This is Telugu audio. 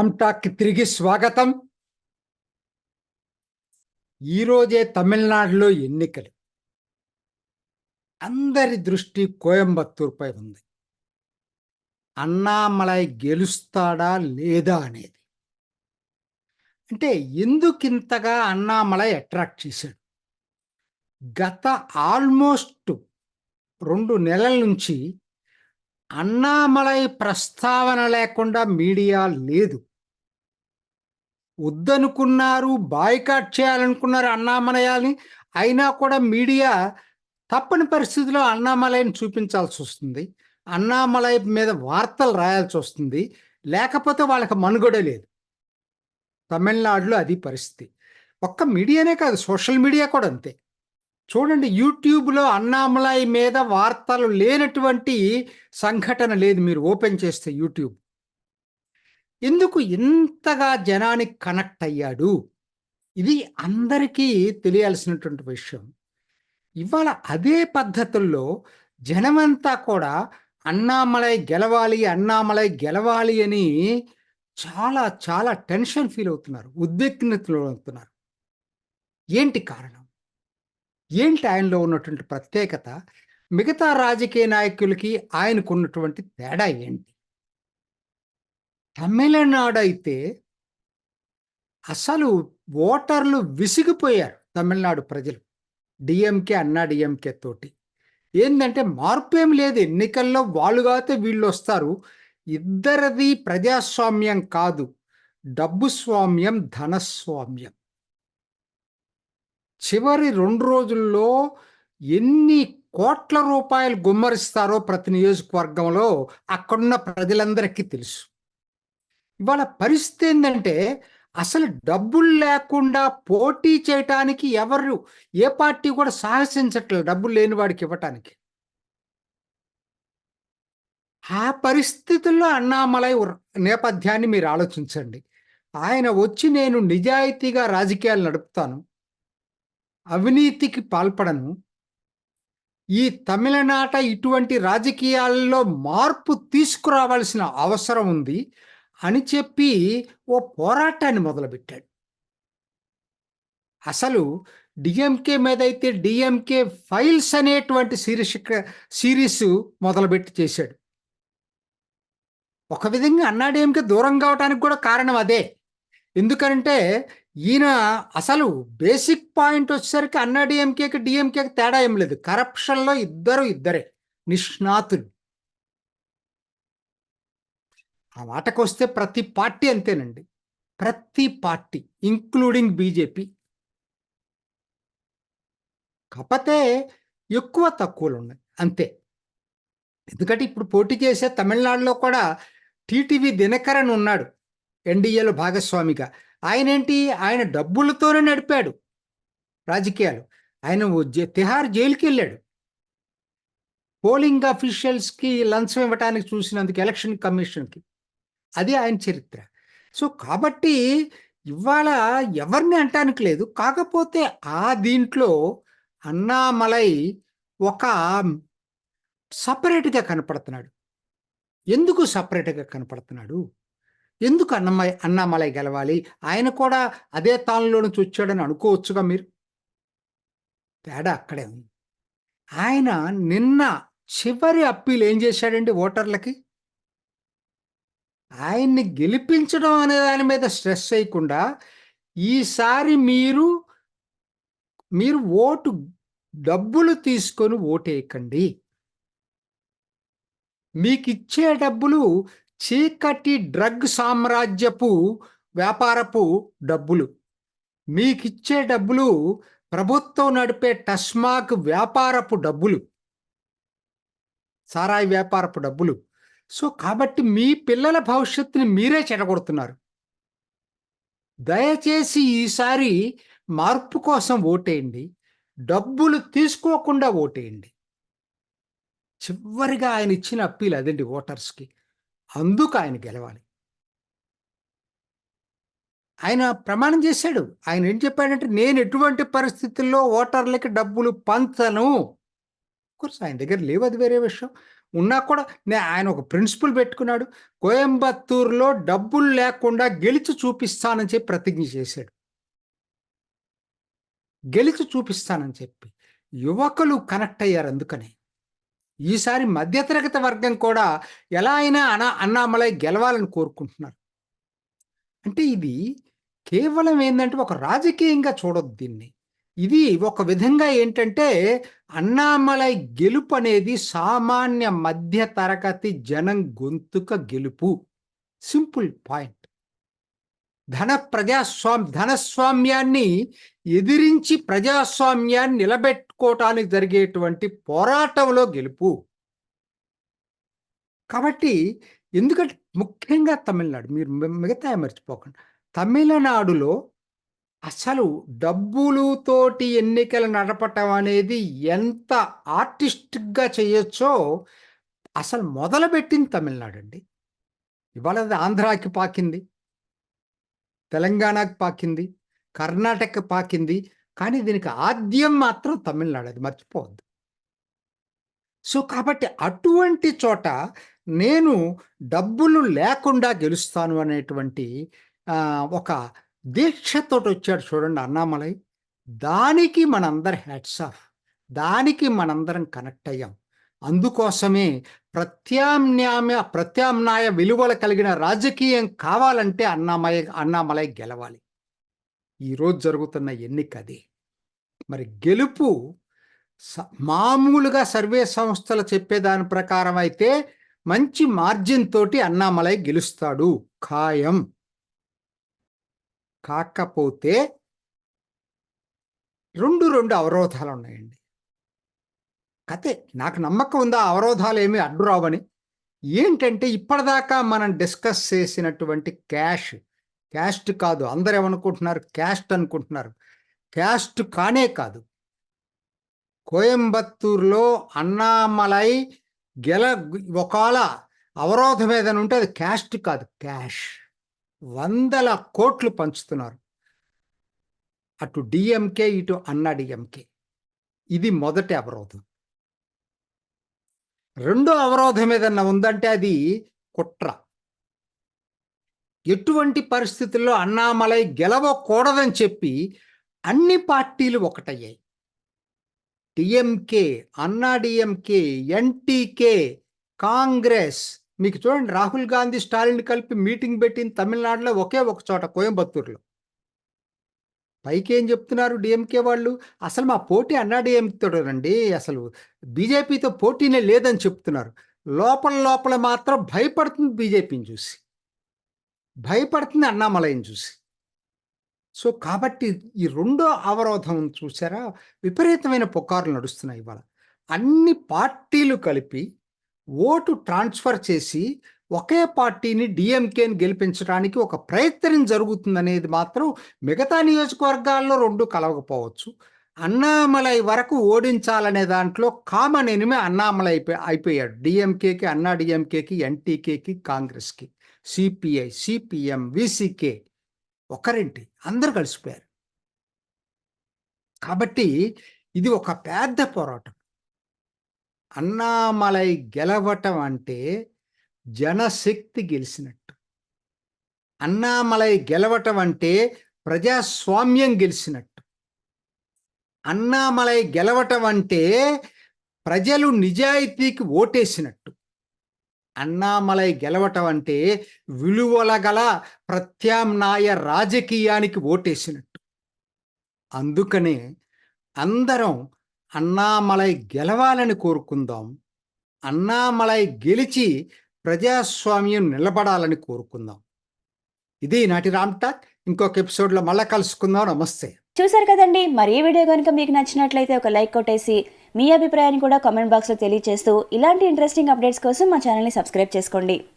రామ్ టాక్ తిరిగి స్వాగతం. ఈరోజే తమిళనాడులో ఎన్నికలు. అందరి దృష్టి కోయంబత్తూరుపై ఉంది. అన్నామలై గెలుస్తాడా లేదా అనేది. అంటే ఎందుకింతగా అన్నామలై అట్రాక్ట్ చేశాడు? గత ఆల్మోస్ట్ రెండు నెలల నుంచి అన్నామలై ప్రస్తావన లేకుండా మీడియా లేదు. వద్దనుకున్నారు బాయ్కాట్ చేయాలనుకున్నారు అన్నామలయాల్ని అయినా కూడా మీడియా తప్పని పరిస్థితిలో అన్నామలైని చూపించాల్సి వస్తుంది. అన్నామలై మీద వార్తలు రాయాల్సి వస్తుంది. లేకపోతే వాళ్ళకి మనుగడ లేదు. తమిళనాడులో అది పరిస్థితి. ఒక్క మీడియానే కాదు సోషల్ మీడియా కూడా అంతే. చూడండి యూట్యూబ్లో అన్నామలై మీద వార్తలు లేనటువంటి సంఘటన లేదు మీరు ఓపెన్ చేస్తే యూట్యూబ్. ఎందుకు ఇంతగా జనానికి కనెక్ట్ అయ్యాడు? ఇది అందరికీ తెలియాల్సినటువంటి విషయం. ఇవాళ అదే పద్ధతుల్లో జనమంతా కూడా అన్నామలై గెలవాలి అన్నామలై గెలవాలి అని చాలా చాలా టెన్షన్ ఫీల్ అవుతున్నారు ఉద్విగ్నతలు అవుతున్నారు ఏంటి కారణం? ఏంటి ఆయనలో ఉన్నటువంటి ప్రత్యేకత? మిగతా రాజకీయ నాయకులకి ఆయనకు ఉన్నటువంటి తేడా ఏంటి? తమిళనాడు అయితే అసలు ఓటర్లు విసిగిపోయారు తమిళనాడు ప్రజలు. డిఎంకే అన్నా డిఎంకే తోటి. ఏంటంటే మార్పు ఏం లేదు. ఎన్నికల్లో వాళ్ళు కాతే వీళ్ళు వస్తారు ఇద్దరిది ప్రజాస్వామ్యం కాదు. డబ్బు స్వామ్యం ధనస్వామ్యం చివరి రెండు రోజుల్లో ఎన్ని కోట్ల రూపాయలు గుమ్మరిస్తారో ప్రతి నియోజకవర్గంలో అక్కడున్న ప్రజలందరికీ తెలుసు. ఇవాళ పరిస్థితి ఏంటంటే అసలు డబ్బులు లేకుండా పోటీ చేయటానికి ఎవరు ఏ పార్టీ కూడా సాహసించట్లేదు డబ్బులు లేని వాడికి ఇవ్వటానికి. ఆ పరిస్థితుల్లో అన్నామలై నేపథ్యాన్ని మీరు ఆలోచించండి. ఆయన వచ్చి నేను నిజాయితీగా రాజకీయాలు నడుపుతాను అవినీతికి పాల్పడను ఈ తమిళనాట ఇటువంటి రాజకీయాల్లో మార్పు తీసుకురావాల్సిన అవసరం ఉంది అని చెప్పి ఓ పోరాటాన్ని మొదలుపెట్టాడు. అసలు డిఎంకే మీద అయితే డిఎంకే ఫైల్స్ అనేటువంటి సిరీస్ సిరీస్ మొదలుపెట్టి చేశాడు. ఒక విధంగా అన్నాడీఎంకే దూరం కావడానికి కూడా కారణం అదే. ఎందుకంటే ఈయన అసలు బేసిక్ పాయింట్ వచ్చేసరికి అన్నాడీఎంకేకి డిఎంకేకి తేడా ఏం లేదు. కరప్షన్లో ఇద్దరు ఇద్దరే. నిష్ణాతులు. ఆ మాటకు వస్తే ప్రతి పార్టీ అంతేనండి. ప్రతి పార్టీ ఇంక్లూడింగ్ బీజేపీ. కాకపోతే ఎక్కువ తక్కువలు ఉన్నాయి అంతే. ఎందుకంటే ఇప్పుడు పోటీ చేసే తమిళనాడులో కూడా టీటీవీ దినకరన్ ఉన్నాడు ఎన్డీఏలో భాగస్వామిగా. ఆయన ఏంటి ఆయన డబ్బులతోనే నడిపాడు రాజకీయాలు. ఆయన తిహార్ జైలుకి వెళ్ళాడు పోలింగ్ అఫీషియల్స్కి లంచం ఇవ్వడానికి చూసినందుకు ఎలక్షన్ కమిషన్కి. అది ఆయన చరిత్ర. సో కాబట్టి ఇవాళ ఎవరిని అంటానికి లేదు. కాకపోతే ఆ దీంట్లో అన్నామలై ఒక సపరేట్గా కనపడుతున్నాడు. ఎందుకు సపరేట్గా కనపడుతున్నాడు? ఎందుకు అన్నమయ్య అన్నామలై గెలవాలి? ఆయన కూడా అదే తానులో నుంచి వచ్చాడని అనుకోవచ్చుగా మీరు? తేడా అక్కడే ఉంది. ఆయన నిన్న చివరి అప్పీల్ ఏం చేశాడండి ఓటర్లకి? ఆయన్ని గెలిపించడం అనే దాని మీద స్ట్రెస్ చేయకుండా ఈసారి మీరు మీరు ఓటు డబ్బులు తీసుకొని ఓటేయకండి. మీకు ఇచ్చే డబ్బులు చీకటి డ్రగ్ సామ్రాజ్యపు వ్యాపారపు డబ్బులు. మీకు ఇచ్చే డబ్బులు ప్రభుత్వం నడిపే టస్మాక్ వ్యాపారపు డబ్బులు. సారాయి వ్యాపారపు డబ్బులు. సో కాబట్టి మీ పిల్లల భవిష్యత్తుని మీరే చెడగొడుతున్నారు. దయచేసి ఈసారి మార్పు కోసం ఓటేయండి. డబ్బులు తీసుకోకుండా ఓటేయండి. చివరిగా ఆయన ఇచ్చిన అప్పీల్ అదండి ఓటర్స్కి. అందుకు ఆయన గెలవాలి. ఆయన ప్రమాణం చేశాడు. ఆయన ఏం చెప్పాడంటే నేను ఎటువంటి పరిస్థితుల్లో ఓటర్లకి డబ్బులు పంచను. కోర్స్ ఆయన దగ్గర లేవు అది వేరే విషయం. ఉన్నా కూడా ఆయన ఒక ప్రిన్సిపల్ పెట్టుకున్నాడు. కోయంబత్తూరులో డబ్బులు లేకుండా గెలిచి చూపిస్తానని చెప్పి ప్రతిజ్ఞ చేశాడు. గెలిచి చూపిస్తానని చెప్పి యువకులు కనెక్ట్ అయ్యారు అందుకనే. ఈసారి మధ్యతరగతి వర్గం కూడా ఎలా అయినా అనా అన్నామలై గెలవాలని కోరుకుంటున్నారు. అంటే ఇది కేవలం ఏంటంటే ఒక రాజకీయంగా చూడొద్దు దీన్ని. ఇది ఒక విధంగా ఏంటంటే అన్నామలై గెలుపు అనేది సామాన్య మధ్య తరగతి జనం గొంతుక గెలుపు. సింపుల్ పాయింట్ ధన ప్రజాస్వామ్ ధనస్వామ్యాన్ని ఎదిరించి ప్రజాస్వామ్యాన్ని నిలబెట్టుకోవటానికి జరిగేటువంటి పోరాటంలో గెలుపు. కాబట్టి ఎందుకంటే ముఖ్యంగా తమిళనాడు మీరు మిగతా మర్చిపోకండి. తమిళనాడులో అసలు డబ్బులుతోటి ఎన్నికలు నడపటం అనేది ఎంత ఆర్టిస్టిక్గా చేయొచ్చో అసలు మొదలుపెట్టింది తమిళనాడు అండి ఇవాళ అది ఆంధ్రాకి పాకింది. తెలంగాణకి పాకింది. కర్ణాటక పాకింది. కానీ దీనికి ఆద్యం మాత్రం తమిళనాడు. అది మర్చిపోవద్దు. సో కాబట్టి అటువంటి చోట నేను డబ్బులు లేకుండా గెలుస్తాను అనేటువంటి ఒక దీక్షతో వచ్చాడు చూడండి అన్నామలై. దానికి మనందరి హ్యాట్స్ ఆఫ్ దానికి మనందరం కనెక్ట్ అయ్యాం. అందుకోసమే ప్రత్యామ్నాయ ప్రత్యామ్నాయ విలువలు కలిగిన రాజకీయం కావాలంటే అన్నామయ అన్నామలై గెలవాలి. ఈరోజు జరుగుతున్న ఎన్నిక అది మరి గెలుపు స- మామూలుగా సర్వే సంస్థలు చెప్పేదాని ప్రకారం అయితే మంచి మార్జిన్ తోటి అన్నామలై గెలుస్తాడు. ఖాయం. కాకపోతే రెండు రెండు అవరోధాలు ఉన్నాయండి కతే నాకు నమ్మకం ఉందా అవరోధాలు ఏమీ అడ్డు రావని? ఏంటంటే ఇప్పటిదాకా మనం డిస్కస్ చేసినటువంటి క్యాష్ క్యాస్ట్ కాదు అందరు ఏమనుకుంటున్నారు? క్యాస్ట్ అనుకుంటున్నారు. క్యాస్ట్ కానే కాదు. కోయంబత్తూరులో అన్నామలై గెల ఒకవేళ అవరోధం ఏదైనా ఉంటే అది క్యాస్ట్ కాదు క్యాష్. వందల కోట్లు పంచుతున్నారు. అటు డిఎంకే ఇటు అన్నా డిఎంకే ఇది మొదటి అవరోధం. రెండో అవరోధం ఏదన్నా ఉందంటే అది కుట్ర. ఎటువంటి పరిస్థితుల్లో అన్నామలై గెలవకూడదని చెప్పి అన్ని పార్టీలు ఒకటయ్యాయి. డిఎంకే అన్నా డిఎంకే ఎన్టీకే కాంగ్రెస్ మీకు చూడండి రాహుల్ గాంధీ స్టాలిన్ కలిపి మీటింగ్ పెట్టిన తమిళనాడులో ఒకే ఒక చోట కోయంబత్తూరులో. పైకి ఏం చెప్తున్నారు డిఎంకే వాళ్ళు? అసలు మా పోటీ అన్నా డిఎంకేతోనండి అసలు బీజేపీతో పోటీనే లేదని చెప్తున్నారు. లోపల లోపల మాత్రం భయపడుతుంది బీజేపీని చూసి. భయపడుతుంది అన్నామలయం చూసి. సో కాబట్టి ఈ రెండో అవరోధం చూసారా? విపరీతమైన పుకార్లు నడుస్తున్నాయి ఇవాళ. అన్ని పార్టీలు కలిపి ఓటు ట్రాన్స్ఫర్ చేసి ఒకే పార్టీని డిఎంకేని గెలిపించడానికి ఒక ప్రయత్నం జరుగుతుందనేది మాత్రం మిగతా నియోజకవర్గాల్లో రెండు కలవకపోవచ్చు. అన్నామలై వరకు ఓడించాలనే దాంట్లో కామన్ ఎనిమి అన్నామలై అయిపోయాడు. డిఎంకేకి అన్నా డిఎంకేకి ఎన్టీకేకి కాంగ్రెస్కి సిపిఐ సిపిఎం విసికే ఒకరింటి అందరు కలిసిపోయారు. కాబట్టి ఇది ఒక పెద్ద పోరాటం. అన్నామలై గెలవటం అంటే జనశక్తి గెలిచినట్టు. అన్నామలై గెలవటం అంటే ప్రజాస్వామ్యం గెలిచినట్టు. అన్నామలై గెలవటం అంటే ప్రజలు నిజాయితీకి ఓటేసినట్టు. అన్నామలై గెలవటం అంటే విలువల గల ప్రత్యామ్నాయ రాజకీయానికి ఓటేసినట్టు. అందుకనే అందరం అన్నామలై గెలవాలని కోరుకుందాం. అన్నామలై గెలిచి ప్రజాస్వామ్యం నిలబడాలని కోరుకుందాం. ఇది నాటి రామ్ టాక్. ఇంకొక ఎపిసోడ్లో మళ్ళీ కలుసుకుందాం. నమస్తే. చూసారు కదండి. మరి ఈ వీడియో కనుక మీకు నచ్చినట్లయితే ఒక లైక్ కొట్టేసి మీ అభిప్రాయాన్ని కూడా కామెంట్ బాక్స్లో తెలియజేస్తూ ఇలాంటి ఇంట్రెస్టింగ్ అప్డేట్స్ కోసం మా ఛానల్ని సబ్స్క్రైబ్ చేసుకోండి.